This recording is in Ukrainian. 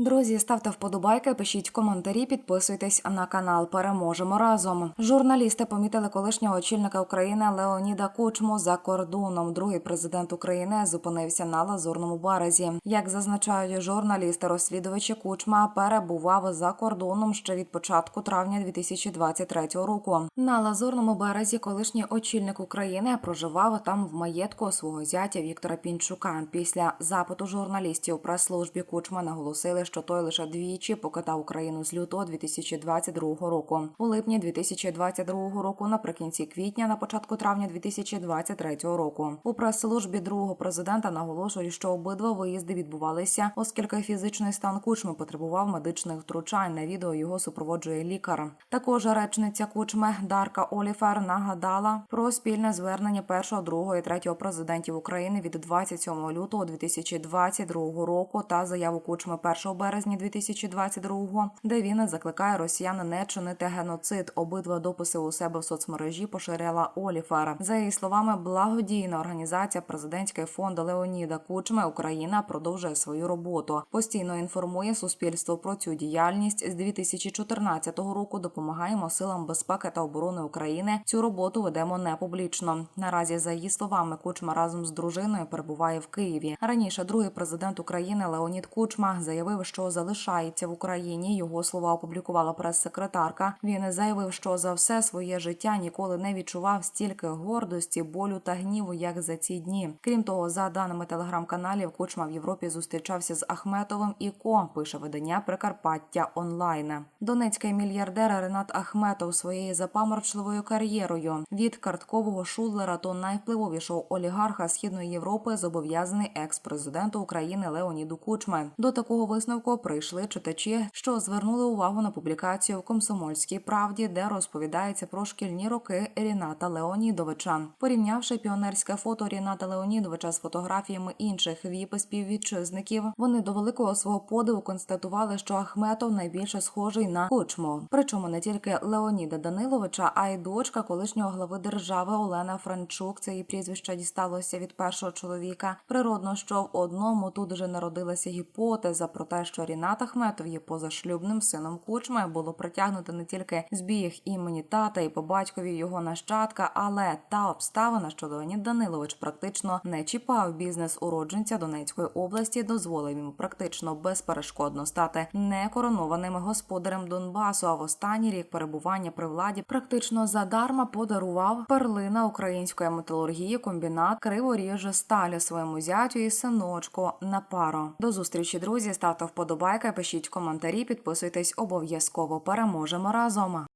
Друзі, ставте вподобайки, пишіть коментарі, підписуйтесь на канал. Переможемо разом. Журналісти помітили колишнього очільника України Леоніда Кучму за кордоном. Другий президент України зупинився на лазурному березі. Як зазначають журналісти, розслідувачі Кучма перебував за кордоном ще від початку травня 2023 року. На лазурному березі колишній очільник України проживав там в маєтку свого зятя Віктора Пінчука. Після запиту журналістів прес-службі Кучма наголосили, що той лише двічі покидав Україну з лютого 2022 року. У липні 2022 року, наприкінці квітня, на початку травня 2023 року. У прес-службі другого президента наголошують, що обидва виїзди відбувалися, оскільки фізичний стан Кучми потребував медичних втручань. На відео його супроводжує лікар. Також речниця Кучми Дарка Оліфер нагадала про спільне звернення першого, другого і третього президентів України від 27 лютого 2022 року та заяву Кучми 1 березня 2022, де він закликає росіян не чинити геноцид. Обидва дописи у себе в соцмережі поширила Оліфер. За її словами, благодійна організація Президентський фонд Леоніда Кучми Україна продовжує свою роботу. Постійно інформує суспільство про цю діяльність. З 2014 року допомагаємо силам безпеки та оборони України. Цю роботу ведемо не публічно. Наразі, за її словами, Кучма разом з дружиною перебуває в Києві. Раніше другий президент України Леонід Кучма заявив, що залишається в Україні. Його слова опублікувала прес-секретарка. Він заявив, що за все своє життя ніколи не відчував стільки гордості, болю та гніву, як за ці дні. Крім того, за даними телеграм-каналів, Кучма в Європі зустрічався з Ахметовим і Ко. Пише видання Прикарпаття онлайн. Донецький мільярдер Ренат Ахметов своєю запаморчливою кар'єрою від карткового шулера до найвпливовішого олігарха східної Європи зобов'язаний екс-президенту України Леоніду Кучми. До такого висновку прийшли читачі, що звернули увагу на публікацію в Комсомольській правді, де розповідається про шкільні роки Ріната Леонідовича. Порівнявши піонерське фото Ріната Леонідовича з фотографіями інших віп співвітчизників, вони до великого свого подиву констатували, що Ахметов найбільше схожий на Кучму. Причому не тільки Леоніда Даниловича, а й дочка колишнього глави держави Олена Франчук. Це її прізвище дісталося від першого чоловіка. Природно, що в одному тут вже народилася гіпотеза про те, що Рінат Ахметов є позашлюбним сином Кучми. Було притягнуто не тільки збіг імені тата і по батькові його нащадка, але та обставина, що Леонід Данилович практично не чіпав бізнес уродженця Донецької області, дозволив йому практично безперешкодно стати некоронованим господарем Донбасу. А в останній рік перебування при владі практично задарма подарував перлина української металургії комбінат Криворіже сталі своєму зятю і синочку на пару. До зустрічі, друзі. Ставте вподобайки, пишіть коментарі, підписуйтесь обов'язково. Переможемо разом.